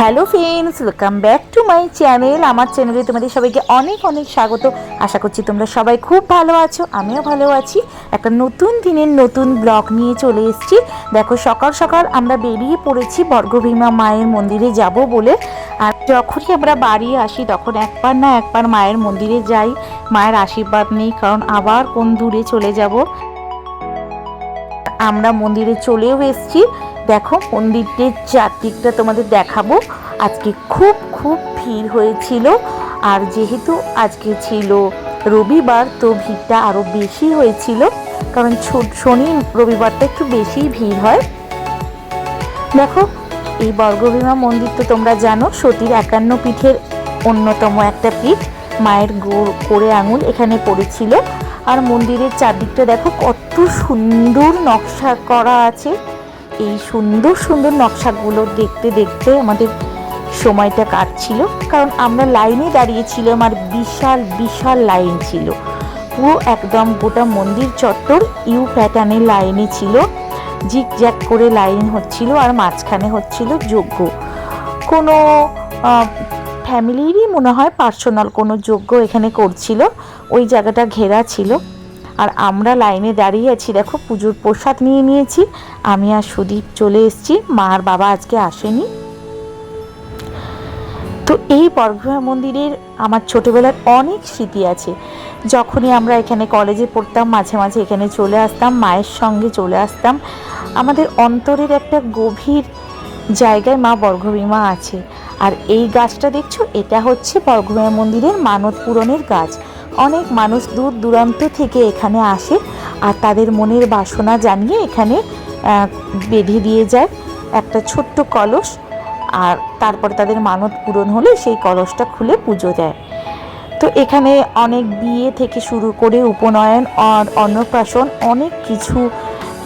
Hello friends welcome back to my channel আমার চ্যানেলে তোমাদের সবাইকে অনেক অনেক স্বাগত। আশা করছি তোমরা সবাই খুব ভালো আছো, আমিও ভালো আছি। একটা নতুন দিনের নতুন ব্লগ নিয়ে চলে এসেছি। দেখো, সকাল সকাল আমরা বেরিয়ে পড়েছি বর্গভীমা মায়ের মন্দিরে যাব বলে। আর যখনই আমরা বাড়ি আসি, তখন একবার না একবার মায়ের মন্দিরে যাই। মায়ের আশীর্বাদ নেই, কারণ আবার কোন দূরে চলে যাব। আমরা মন্দিরে চলেও এসেছি। দেখো মন্দিরটির চারদিকটা তোমাদের দেখাবো। আজকে খুব খুব ভিড় হয়েছিল। আর যেহেতু আজকে ছিল রবিবার, তো ভিড়টা আরও বেশি হয়েছিল। কারণ শনি, রবিবারটা একটু বেশিই ভিড় হয়। দেখো, এই বর্গভীমা মন্দির তো তোমরা জানো, সতীর একান্ন পীঠের অন্যতম একটা পীঠ। মায়ের করে আঙুল এখানে পড়েছিল। আর মন্দিরের চারদিকটা দেখো, কত সুন্দর নকশা করা আছে। এই সুন্দর সুন্দর নকশাগুলো দেখতে দেখতে আমাদের সময়টা কাটছিল। কারণ আমরা লাইনে দাঁড়িয়েছিলাম আর বিশাল বিশাল লাইন ছিল। পুরো একদম গোটা মন্দির চত্বর ইউ প্যাটার্নের লাইনে ছিল। জিগ জ্যাক করে লাইন হচ্ছিল আর মাঝখানে হচ্ছিল যজ্ঞ। কোনো ফ্যামিলিরই মনে হয় পার্সোনাল কোনো যজ্ঞ এখানে করছিল। ওই জায়গাটা ঘেরা ছিল। আর আমরা লাইনে দাঁড়িয়ে আছি, দেখো পুজোর প্রসাদ নিয়ে নিয়েছি। আমি আর সুদীপ চলে এসেছি, মা আর বাবা আজকে আসেনি। তো এই বর্গভীমা মন্দিরের আমার ছোটবেলার অনেক স্মৃতি আছে। যখনই আমরা এখানে কলেজে পড়তাম, মাঝে মাঝে এখানে চলে আসতাম, মায়ের সঙ্গে চলে আসতাম। আমাদের অন্তরের একটা গভীর জায়গায় মা বর্গভীমা আছে। আর এই গাছটা দেখছ, এটা হচ্ছে বর্গভীমা মন্দিরের মানত পূরণের গাছ। অনেক মানুষ দূর দূরান্ত থেকে এখানে আসে আর তাদের মনের বাসনা জানিয়ে এখানে বেঁধে দিয়ে যায় একটা ছোট্ট কলস আর তারপরে তাদের মানত পূরণ হলে সেই কলসটা খুলে পুজো দেয়। তো এখানে অনেক বিয়ে থেকে শুরু করে উপনয়ন আর অন্নপ্রাশন অনেক কিছু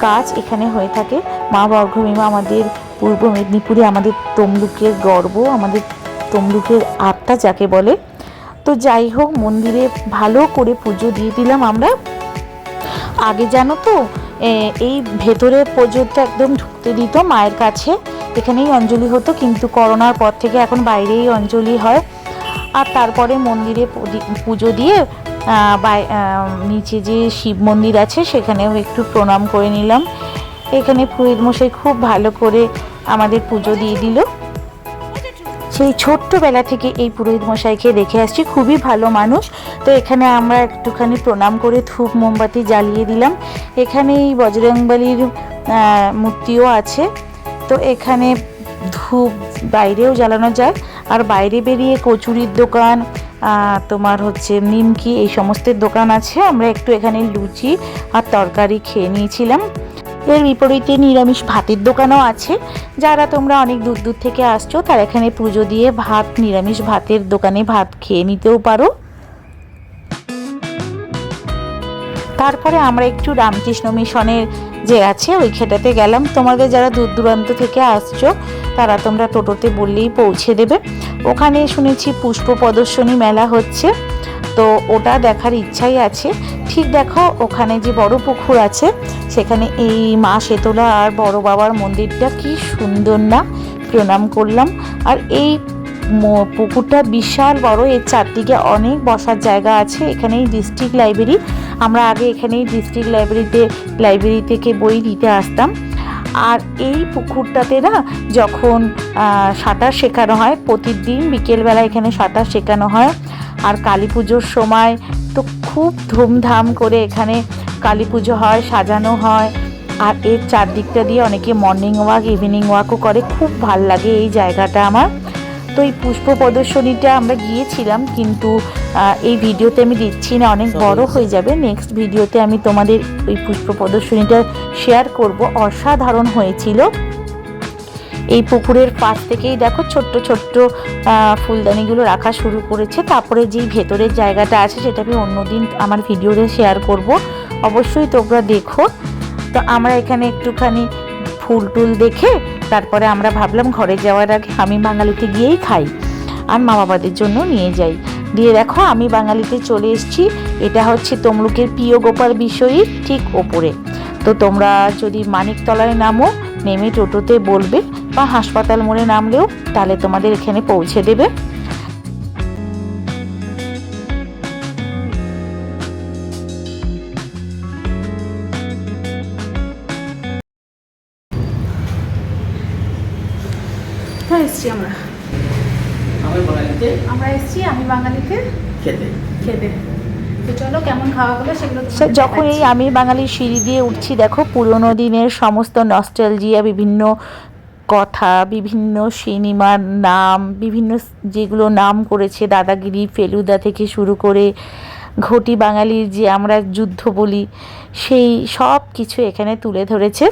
কাজ এখানে হয়ে থাকে। মা বর্গভীমা আমাদের পূর্ব মেদিনীপুরে আমাদের তমলুকের গর্ব, আমাদের তমলুকের আত্মা যাকে বলে তো যাই হোক, মন্দিরে ভালো করে পুজো দিয়ে দিলাম আমরা। আগে জানো তো এই ভেতরে পর্যন্ত একদম ঢুকতে দিত মায়ের কাছে। এখানেই অঞ্জলি হতো, কিন্তু করোনার পর থেকে এখন বাইরেই অঞ্জলি হয়। আর তারপরে মন্দিরে পুজো দিয়ে নিচে যে শিব মন্দির আছে, সেখানেও একটু প্রণাম করে নিলাম। এখানে পুরোহিত মশাই খুব ভালো করে আমাদের পুজো দিয়ে দিল। সেই ছোট্টবেলা থেকে এই পুরোহিত মশাইকে দেখে আসছি। খুবই ভালো মানুষ। তো এখানে আমরা একটুখানি প্রণাম করে ধূপ মোমবাতি জ্বালিয়ে দিলাম। এখানে এই বজরংবলির মূর্তিও আছে। তো এখানে ধূপ বাইরেও জ্বালানো যায়। আর বাইরে বেরিয়ে কচুরির দোকান তোমার হচ্ছে নিমকি, এই সমস্তের দোকান আছে। আমরা একটু এখানে লুচি আর তরকারি খেয়ে নিয়েছিলাম। এর বিপরীতে নিরামিষ ভাতের দোকানও আছে। যারা তোমরা অনেক দূর দূর থেকে আসছো, তারা এখানে পুজো দিয়ে ভাত, নিরামিষ ভাতের দোকানে ভাত খেয়ে নিতেও পারো। তারপরে আমরা একটু রামকৃষ্ণ মিশনের যে আছে, ওই খেটাতে গেলাম। তোমাদের যারা দূর দূরান্ত থেকে আসছো, তারা তোমরা টোটোতে বললেই পৌঁছে দেবে। ওখানে শুনেছি পুষ্প প্রদর্শনী মেলা হচ্ছে। তো ওটা দেখার ইচ্ছাই আছে। ঠিক দেখো, ওখানে যে বড় পুকুর আছে, সেখানে এই মা শেতলা আর বড় বাবার মন্দিরটা কি সুন্দর না, প্রণাম করলাম। আর এই পুকুরটা বিশাল বড়, এর চারদিকে অনেক বসার জায়গা আছে, এখানেই ডিস্ট্রিক্ট লাইব্রেরি আমরা আগে এখানেই ডিস্ট্রিক্ট লাইব্রেরিতে লাইব্রেরি থেকে বই নিতে আসতাম। আর এই পুকুরটাতে না, যখন সাঁতার শেখানো হয়, প্রতিদিন বিকেলবেলা এখানে সাঁতার শেখানো হয়। আর কালী পুজোর সময় তো খুব ধুমধাম করে এখানে কালী পুজো হয় সাজানো হয়। আর এর চারদিকটা দিয়ে অনেকে মর্নিং ওয়াক ইভিনিং ওয়াকও করে। খুব ভালো লাগে এই জায়গাটা আমার। তো এই পুষ্প প্রদর্শনীটা আমরা গিয়েছিলাম কিন্তু এই ভিডিওতে আমি দিচ্ছি না অনেক বড় হয়ে যাবে। নেক্সট ভিডিওতে আমি তোমাদের ওই পুষ্প প্রদর্শনীটা শেয়ার করব। অসাধারণ হয়েছিল। এই পুকুরের পাশ থেকেই দেখো ছোট্ট ছোট্ট ফুলদানিগুলো রাখা শুরু করেছে। তারপরে যেই ভেতরের জায়গাটা আছে সেটা আমি অন্যদিন আমার ভিডিওতে শেয়ার করব। অবশ্যই তোমরা দেখো। তো আমরা এখানে একটুখানি ফুল টুল দেখে তারপরে আমরা ভাবলাম ঘরে যাওয়ার আগে আমি বাঙালিতে গিয়েই খাই আর মা বাবাদের জন্য নিয়ে যাই। দিয়ে দেখো আমি বাঙালিতে চলে এসেছি। এটা হচ্ছে তমলুকের প্রিয় গোপাল বিষয়ীর ঠিক ওপরে। তো তোমরা যদি মানিকতলায় নামো, নেমে টোটোতে বলবে। বা হাসপাতাল মোড়ে নামলেও তাহলে তোমাদের এখানে পৌঁছে দেবে। এসছি আমরা। আমরা এসছি আমি বাঙালিতে। খেতে। খেতে। তো চলো কেমন খাওয়া হলো সেগুলো সে যখন এই আমি বাঙালির সিঁড়ি দিয়ে উঠছি দেখো পুরোনো দিনের সমস্ত নস্টালজিয়া বিভিন্ন কথা, বিভিন্ন সিনেমার নাম, বিভিন্ন যেগুলো নাম করেছে দাদাগিরি, ফেলুদা থেকে শুরু করে ঘটি বাঙালির যে আমরা যুদ্ধ বলি, সেই সব কিছু এখানে তুলে ধরেছে।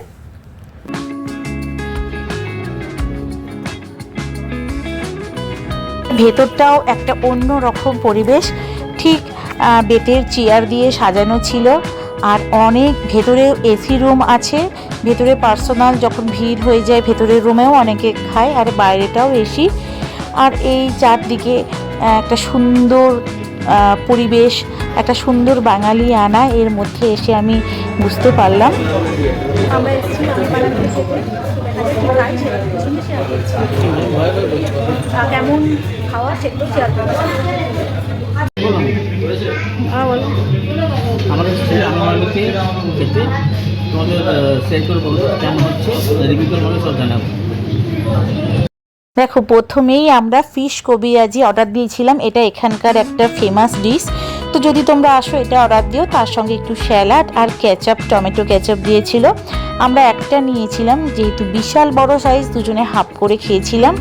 ভেতরটাও একটা অন্য রকম পরিবেশ, ঠিক বেতের চেয়ার দিয়ে সাজানো ছিল, আর অনেক ভেতরে এসি রুম আছে ভেতরে পার্সোনাল যখন ভিড় হয়ে যায় ভেতরের রুমেও অনেকে খায় আর বাইরেটাও এসি আর এই চারদিকে একটা সুন্দর পরিবেশ একটা সুন্দর বাঙালি আনা এর মধ্যে এসে আমি বুঝতে পারলাম। আমরা এসছি কেমন খাওয়া সেগুলো শেয়ার হ্যাঁ বলো আমাদের ছেলে আমি বাঙালিতে খেতে দেখো, প্রথমেই আমরা ফিশ কবিরাজি অর্ডার দিয়েছিলাম। এটা এখানকার একটা ফেমাস ডিশ তো যদি তোমরা আসো, এটা অর্ডার দিও। তার সঙ্গে একটু স্যালাড আর ক্যাচাপ টমেটো ক্যাচাপ দিয়েছিল। আমরা একটা নিয়েছিলাম, যেহেতু বিশাল বড় সাইজ দুজনে হাফ করে খেয়েছিলাম।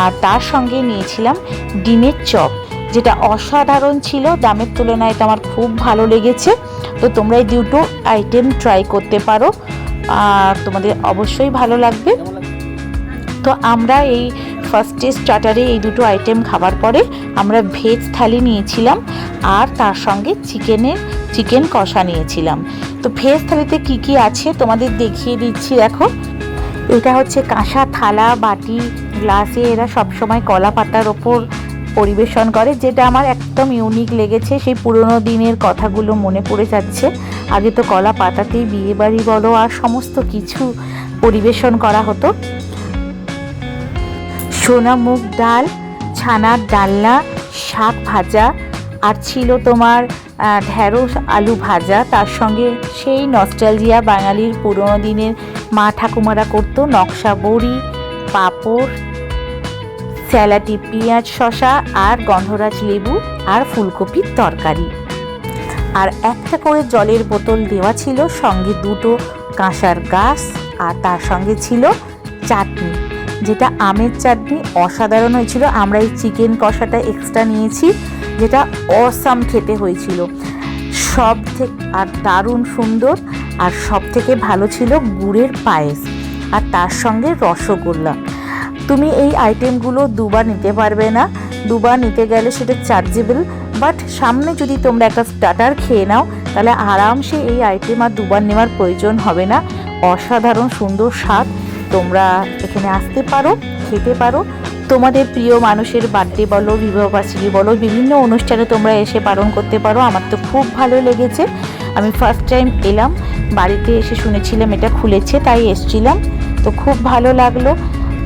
আর তার সঙ্গে নিয়েছিলাম ডিমের চপ, যেটা অসাধারণ ছিল। দামের তুলনায় এটা আমার খুব ভালো লেগেছে। তো তোমরা এই দুটো আইটেম ট্রাই করতে পারো। আর তোমাদের অবশ্যই ভালো লাগবে। তো আমরা এই ফার্স্টে স্টার্টারে এই দুটো আইটেম খাবার পরে আমরা ভেজ থালি নিয়েছিলাম আর তার সঙ্গে চিকেনের চিকেন কষা নিয়েছিলাম। তো ভেজ থালিতে কি কি আছে তোমাদের দেখিয়ে দিচ্ছি, দেখো। এটা হচ্ছে কাঁসা থালা, বাটি, গ্লাসে এরা সবসময় কলা পাতার ওপর পরিবেশন করে, যেটা আমার একদম ইউনিক লেগেছে। সেই পুরোনো দিনের কথাগুলো মনে পড়ে যাচ্ছে। আগে তো কলা পাতাতেই বিয়ে বাড়ি বলো আর সমস্ত কিছু পরিবেশন করা হতো। সোনা মুগ ডাল, ছানার ডালনা, শাক ভাজা, আর ছিল তোমার ঢ্যাঁড়স আলু ভাজা। তার সঙ্গে সেই নস্টালজিয়া বাঙালির পুরোনো দিনের মা ঠাকুমারা করতো নকশা বড়ি, পাঁপড় স্যালাটি পেঁয়াজ শশা আর গন্ধরাজ লেবু আর ফুলকপির তরকারি। আর একটা করে জলের বোতল দেওয়া ছিল সঙ্গে দুটো কাঁসার গাছ আর তার সঙ্গে ছিল চাটনি, যেটা আমের চাটনি অসাধারণ হয়েছিল। আমরা এই চিকেন কষাটা এক্সট্রা নিয়েছি, যেটা অসাম খেতে হয়েছিল। সব থেকে আর দারুণ সুন্দর আর সব থেকে ভালো ছিল গুড়ের পায়েস আর তার সঙ্গে রসগোল্লা। তুমি এই আইটেমগুলো দুবার নিতে পারবে না। দুবার নিতে গেলে সেটা চার্জেবল বাট সামনে যদি তোমরা একটা স্টার্টার খেয়ে নাও, তাহলে আরামসে এই আইটেম আর দুবার নেওয়ার প্রয়োজন হবে না। অসাধারণ সুন্দর স্বাদ। তোমরা এখানে আসতে পারো, খেতে পারো। তোমাদের প্রিয় মানুষের বার্থডে বলো বিবাহবার্ষিকী বলো, বিভিন্ন অনুষ্ঠানে তোমরা এসে পালন করতে পারো। আমার তো খুব ভালো লেগেছে। আমি ফার্স্ট টাইম এলাম। বাড়িতে এসে শুনেছিলাম, এটা খুলেছে, তাই এসছিলাম। তো খুব ভালো লাগল।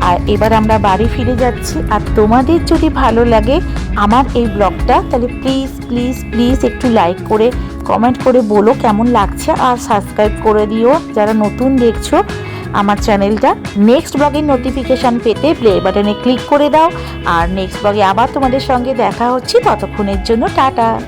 আর এবার আমরা বাড়ি ফিরে যাচ্ছি। আর তোমাদের যদি ভালো লাগে আমার এই ব্লগটা, তাহলে প্লিজ প্লিজ প্লিজ একটু লাইক করে কমেন্ট করে বলো কেমন লাগছে। আর সাবস্ক্রাইব করে দিও যারা নতুন দেখছ আমার চ্যানেলটা। নেক্সট ব্লগের নোটিফিকেশান পেতে প্লে বাটনে ক্লিক করে দাও। আর নেক্সট ব্লগে আবার তোমাদের সঙ্গে দেখা হচ্ছে। ততক্ষণের জন্য টাটা।